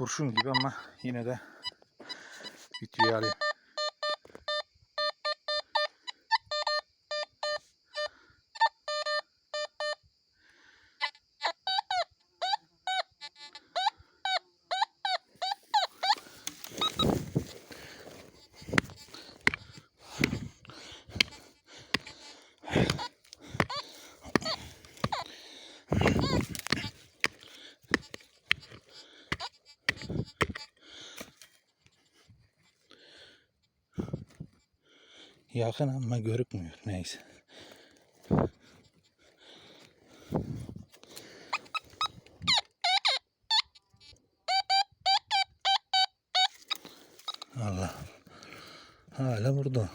kurşun gibi ama yine de videoyu alayım. Yakın ama görükmüyor. Neyse. Allah. Hala burada.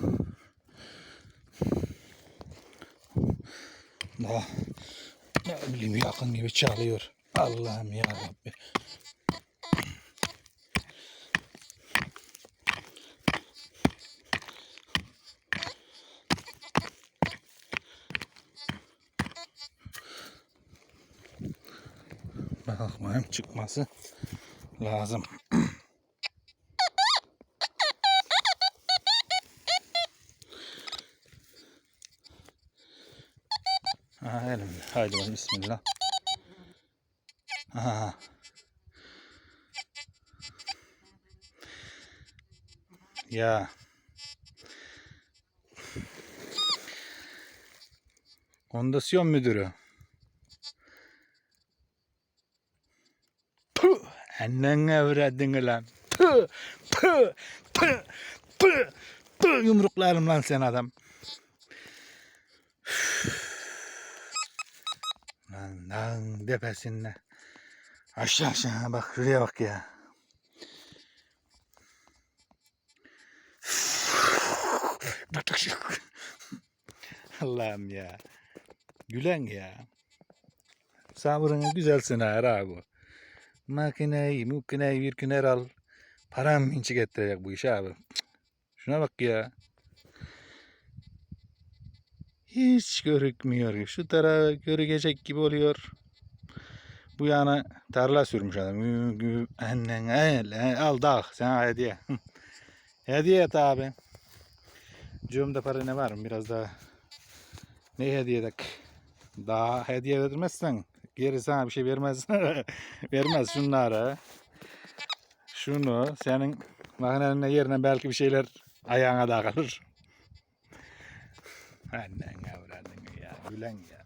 Daha ne bileyim yakın gibi çalıyor. Allah'ım ya Rabbi. Bakmayayım çıkması lazım. Aha elimde. Haydi bakalım bismillah. Aha. Ya. Kondisyon müdürü. Puh! Annen evredin. Puh! Puh! Puh! Puh! Puh! Yumruklarım lan sen adam. Lan lan tepesinde. Aşağı aşağı bak şuraya bak ya. Allah'ım ya. Gülen ya. Sabrını güzel sınar abi. Makineyi, makineyi bir güner al. Param inçi getirecek bu iş abi. Şuna bak ya. Hiç görükmüyor. Şu tarafa görükecek gibi oluyor. Bu yana tarla sürmüş adam. Annen el, al dağ sana hediye. hediye et abi. Cüğümde para ne var mı? Biraz daha ne hediye edek? Daha hediye vermezsen geri sana bir şey vermez. vermez şunları. Şunu senin makinenin yerine belki bir şeyler ayağına da kalır. Annen avradın ya. Gülen ya.